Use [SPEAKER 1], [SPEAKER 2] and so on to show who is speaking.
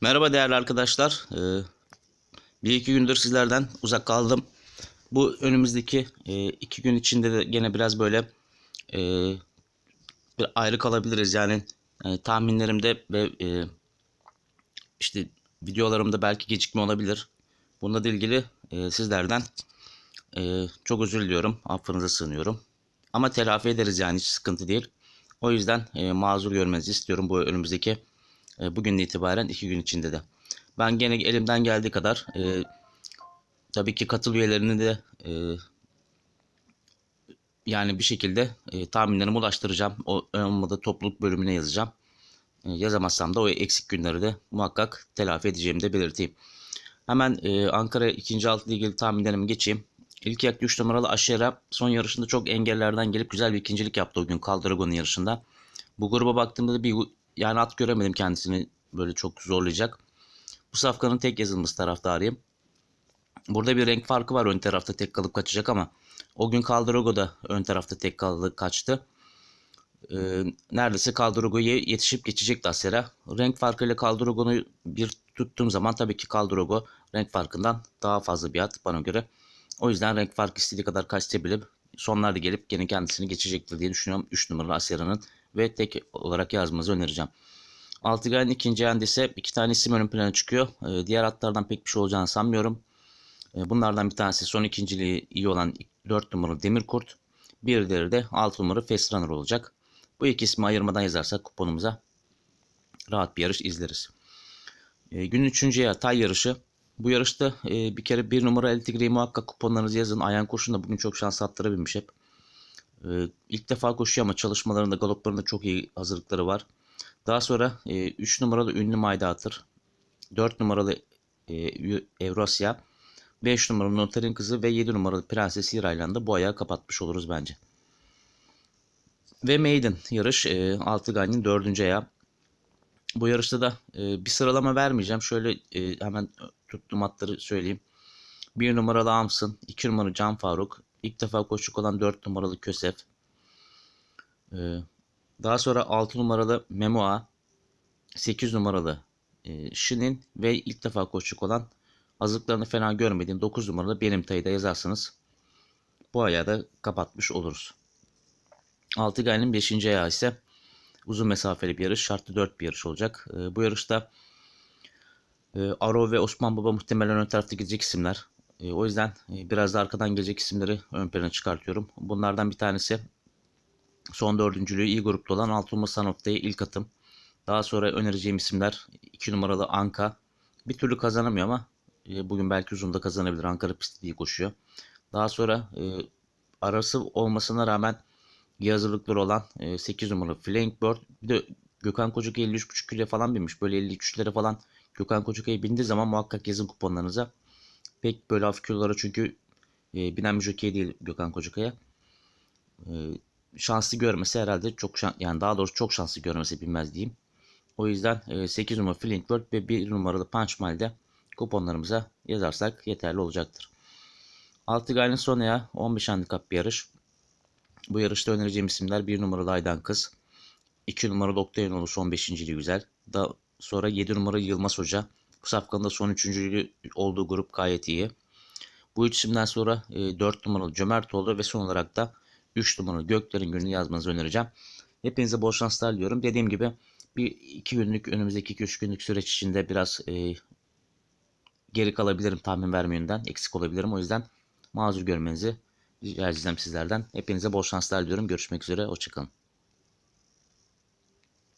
[SPEAKER 1] Merhaba değerli arkadaşlar. Ee, bir iki gündür sizlerden uzak kaldım. Bu önümüzdeki e, iki gün içinde de gene biraz böyle e, bir ayrı kalabiliriz. Yani e, tahminlerimde ve işte videolarımda belki gecikme olabilir. Bununla da ilgili sizlerden çok özür diliyorum. Affınıza sığınıyorum. Ama telafi ederiz yani hiç sıkıntı değil. O yüzden mazur görmenizi istiyorum bu önümüzdeki e, bugün itibaren iki gün içinde de. Ben gene elimden geldiği kadar e, tabii ki katıl üyelerini de e, yani bir şekilde e, tahminlerimi ulaştıracağım. O olmadı topluluk bölümüne yazacağım. E, yazamazsam da o eksik günleri de muhakkak telafi edeceğimi de belirteyim. Hemen e, Ankara ikinci altı ile ilgili tahminlerimi geçeyim. İlk yak 3 numaralı Aşera son yarışında çok engellerden gelip güzel bir ikincilik yaptı o gün Caldragon'un yarışında. Bu gruba baktığımda da bir yani at göremedim kendisini böyle çok zorlayacak. Bu safkanın tek yazılması taraftarıyım. Burada bir renk farkı var ön tarafta tek kalıp kaçacak ama o gün Calderogo da ön tarafta tek kalıp kaçtı. Ee, neredeyse Calderogo'ya yetişip geçecekti Asera. Renk farkıyla Calderogo'nu bir tuttuğum zaman tabii ki Calderogo renk farkından daha fazla bir at bana göre. O yüzden renk farkı istediği kadar kaçtabilip sonlarda gelip gene kendisini geçecektir diye düşünüyorum 3 numaralı Asera'nın ve tek olarak yazmanızı önereceğim. Altıgay'ın ikinci elinde ise iki tane isim ön plana çıkıyor. Ee, diğer atlardan pek bir şey olacağını sanmıyorum. Ee, bunlardan bir tanesi son ikinciliği iyi olan 4 numaralı Demirkurt. Bir diğeri de 6 numaralı Fast olacak. Bu iki ismi ayırmadan yazarsak kuponumuza rahat bir yarış izleriz. Ee, günün üçüncü ya tay yarışı. Bu yarışta e, bir kere bir numara El Tigre'yi muhakkak kuponlarınızı yazın. Ayhan Kurşun da bugün çok şans atlara binmiş hep. Ee, ilk defa koşuyor ama çalışmalarında galoplarında çok iyi hazırlıkları var. Daha sonra 3 e, numaralı ünlü Mayda Atır, 4 numaralı e, Evrasya, 5 numaralı Notar'ın kızı ve 7 numaralı Prenses Hiraylan'da bu ayağı kapatmış oluruz bence. Ve Maiden yarış e, 6 Ganyan 4. ayağı. Bu yarışta da e, bir sıralama vermeyeceğim. Şöyle e, hemen tuttuğum atları söyleyeyim. 1 numaralı Amsın, 2 numaralı Can Faruk, ilk defa koşuk olan 4 numaralı Kösef, e, daha sonra 6 numaralı Memoa, 8 numaralı e, Şinin ve ilk defa koşuk olan hazırlıklarını fena görmediğim 9 numaralı benim tayıda yazarsanız bu ayağı da kapatmış oluruz. 6 gayenin 5. ayağı ise uzun mesafeli bir yarış. Şartlı 4 bir yarış olacak. E, bu yarışta e, Aro ve Osman Baba muhtemelen ön tarafta gidecek isimler. E, o yüzden e, biraz da arkadan gelecek isimleri ön plana çıkartıyorum. Bunlardan bir tanesi Son dördüncülüğü iyi grupta olan Altınma Sanofta'ya ilk atım. Daha sonra önereceğim isimler 2 numaralı Anka. Bir türlü kazanamıyor ama e, bugün belki uzunda kazanabilir. Ankara pisti iyi koşuyor. Daha sonra e, arası olmasına rağmen iyi hazırlıkları olan e, 8 numaralı Flank Bird. Bir de Gökhan Kocakay 53.5 kilo falan binmiş. Böyle 53'lere falan Gökhan Kocakay'a bindiği zaman muhakkak yazın kuponlarınıza. Pek böyle hafif kilolara çünkü e, binen bir jokey değil Gökhan Kocakay'a. E, şanslı görmesi herhalde çok şan yani daha doğrusu çok şanslı görmesi bilmez diyeyim. O yüzden 8 e, numaralı Flintworth ve 1 numaralı Punchmal'de kuponlarımıza yazarsak yeterli olacaktır. 6 Gaylin Sonra'ya 15 handikap bir yarış. Bu yarışta önereceğim isimler 1 numaralı Aydan Kız, 2 numaralı Doktor Yolu son 5. güzel. Daha sonra 7 numaralı Yılmaz Hoca. Bu safkanın son 3. olduğu grup gayet iyi. Bu üç isimden sonra 4 e, numaralı Cömertoğlu ve son olarak da 3 numaralı Gökler'in gününü yazmanızı önereceğim. Hepinize bol şanslar diliyorum. Dediğim gibi bir iki günlük önümüzdeki 2-3 günlük süreç içinde biraz e, geri kalabilirim tahmin verme yönden. Eksik olabilirim. O yüzden mazur görmenizi rica edeceğim sizlerden. Hepinize bol şanslar diliyorum. Görüşmek üzere. Hoşçakalın.